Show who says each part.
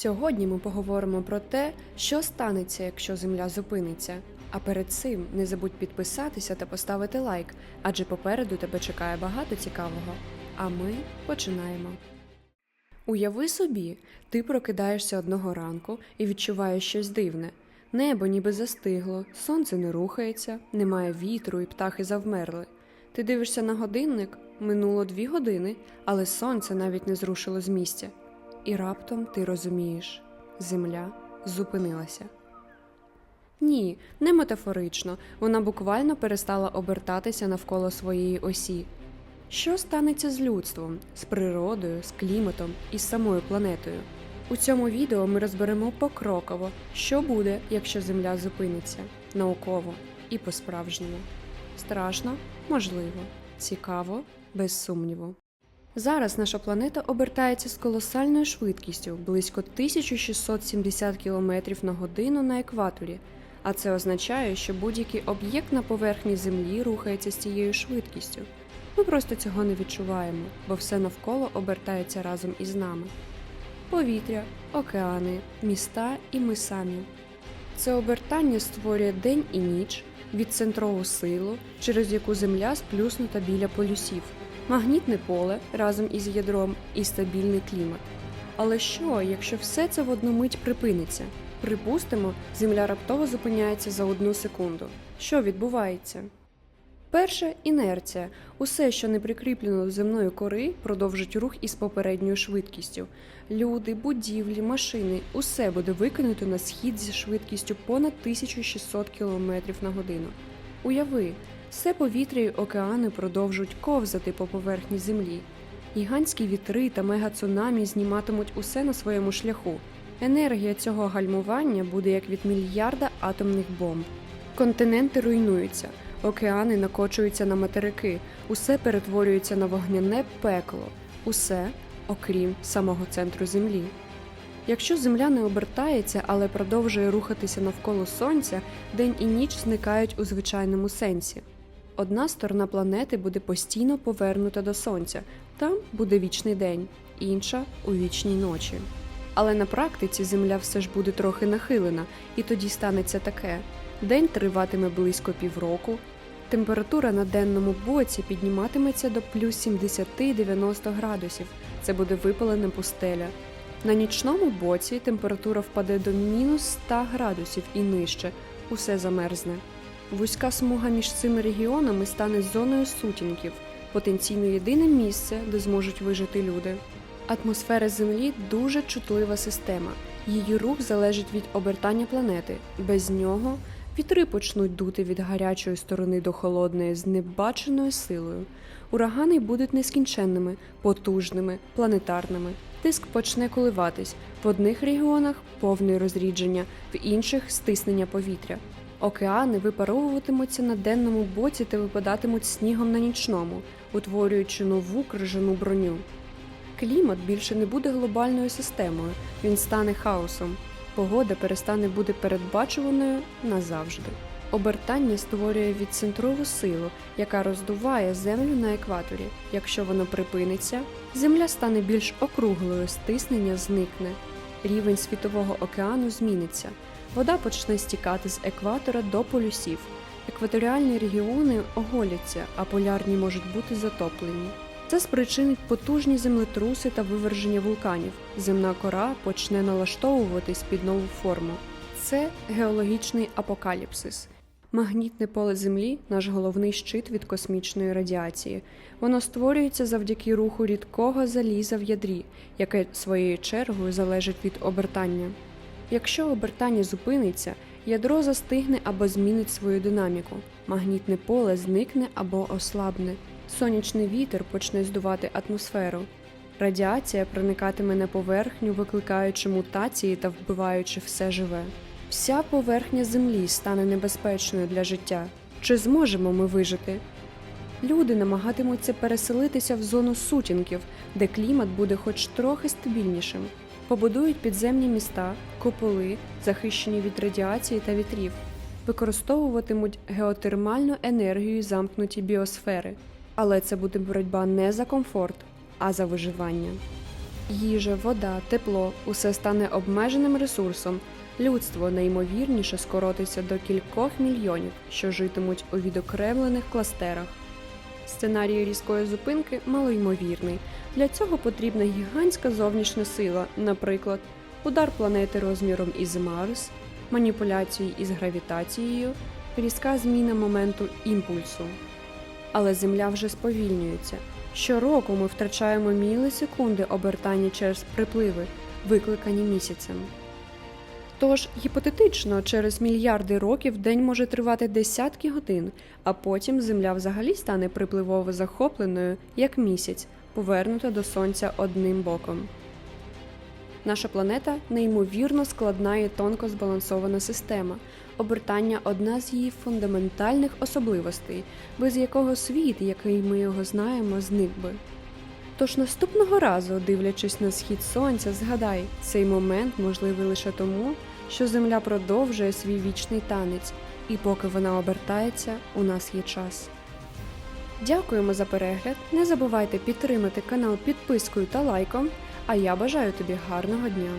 Speaker 1: Сьогодні ми поговоримо про те, що станеться, якщо земля зупиниться. А перед цим не забудь підписатися та поставити лайк, адже попереду тебе чекає багато цікавого. А ми починаємо. Уяви собі, ти прокидаєшся одного ранку і відчуваєш щось дивне. Небо ніби застигло, сонце не рухається, немає вітру і птахи завмерли. Ти дивишся на годинник, минуло дві години, але сонце навіть не зрушило з місця. І раптом ти розумієш земля зупинилася. Ні, не метафорично, вона буквально перестала обертатися навколо своєї осі. Що станеться з людством, з природою, з кліматом і з самою планетою? У цьому відео ми розберемо покроково, що буде, якщо Земля зупиниться науково і по-справжньому. Страшно? Можливо. Цікаво, без сумніву. Зараз наша планета обертається з колосальною швидкістю близько 1670 км на годину на екваторі, а це означає, що будь-який об'єкт на поверхні Землі рухається з цією швидкістю. Ми просто цього не відчуваємо, бо все навколо обертається разом із нами. Повітря, океани, міста і ми самі. Це обертання створює день і ніч, відцентрову силу, через яку Земля сплюснута біля полюсів, магнітне поле разом із ядром і стабільний клімат. Але що, якщо все це в одну мить припиниться? Припустимо, Земля раптово зупиняється за одну секунду. Що відбувається? Перше інерція. Усе, що не прикріплено до земної кори, продовжить рух із попередньою швидкістю. Люди, будівлі, машини усе буде викинуто на схід зі швидкістю понад 1600 км на годину. Уяви, все повітря й океани продовжують ковзати по поверхні землі. Гігантські вітри та мегацунамі зніматимуть усе на своєму шляху. Енергія цього гальмування буде як від мільярда атомних бомб. Континенти руйнуються, океани накочуються на материки, усе перетворюється на вогняне пекло, усе, окрім самого центру Землі. Якщо Земля не обертається, але продовжує рухатися навколо Сонця, день і ніч зникають у звичайному сенсі. Одна сторона планети буде постійно повернута до Сонця, там буде вічний день, інша у вічній ночі. Але на практиці Земля все ж буде трохи нахилена, і тоді станеться таке: день триватиме близько півроку, температура на денному боці підніматиметься до плюс 70-90 градусів. Це буде випалена пустеля. На нічному боці температура впаде до мінус 100 градусів і нижче, усе замерзне. Вузька смуга між цими регіонами стане зоною сутінків, потенційно єдине місце, де зможуть вижити люди. Атмосфера Землі дуже чутлива система. Її рух залежить від обертання планети. Без нього вітри почнуть дути від гарячої сторони до холодної з небаченою силою. Урагани будуть нескінченними, потужними, планетарними. Тиск почне коливатись в одних регіонах повне розрідження, в інших стиснення повітря. Океани випаровуватимуться на денному боці та випадатимуть снігом на нічному, утворюючи нову крижану броню. Клімат більше не буде глобальною системою, він стане хаосом. Погода перестане бути передбачуваною назавжди. Обертання створює відцентрову силу, яка роздуває землю на екваторі. Якщо воно припиниться, земля стане більш округлою, стиснення зникне. Рівень світового океану зміниться. Вода почне стікати з екватора до полюсів. Екваторіальні регіони оголяться, а полярні можуть бути затоплені. Це спричинить потужні землетруси та виверження вулканів. Земна кора почне налаштовуватись під нову форму. Це геологічний апокаліпсис. Магнітне поле Землі наш головний щит від космічної радіації. Воно створюється завдяки руху рідкого заліза в ядрі, яке своєю чергою залежить від обертання. Якщо обертання зупиниться, ядро застигне або змінить свою динаміку, магнітне поле зникне або ослабне, сонячний вітер почне здувати атмосферу. Радіація проникатиме на поверхню, викликаючи мутації та вбиваючи все живе. Вся поверхня Землі стане небезпечною для життя. Чи зможемо ми вижити? Люди намагатимуться переселитися в зону сутінків, де клімат буде хоч трохи стабільнішим. Побудують підземні міста, куполи, захищені від радіації та вітрів, використовуватимуть геотермальну енергію й замкнуті біосфери. Але це буде боротьба не за комфорт, а за виживання. Їжа, вода, тепло усе стане обмеженим ресурсом. Людство найімовірніше скоротиться до кількох мільйонів, що житимуть у відокремлених кластерах. Сценарій різкої зупинки малоймовірний. Для цього потрібна гігантська зовнішня сила, наприклад, удар планети розміром із Марс, маніпуляції із гравітацією, різка зміна моменту імпульсу. Але Земля вже сповільнюється. Щороку ми втрачаємо мілісекунди обертання через припливи, викликані місяцем. Тож, гіпотетично, через мільярди років день може тривати десятки годин, а потім Земля взагалі стане припливово захопленою, як місяць, повернута до Сонця одним боком. Наша планета неймовірно складна і тонко збалансована система. Обертання одна з її фундаментальних особливостей, без якого світ, який ми його знаємо, зник би. Тож наступного разу, дивлячись на схід сонця, згадай, цей момент можливий лише тому, що Земля продовжує свій вічний танець, і поки вона обертається, у нас є час. Дякуємо за перегляд. Не забувайте підтримати канал підпискою та лайком. А я бажаю тобі гарного дня!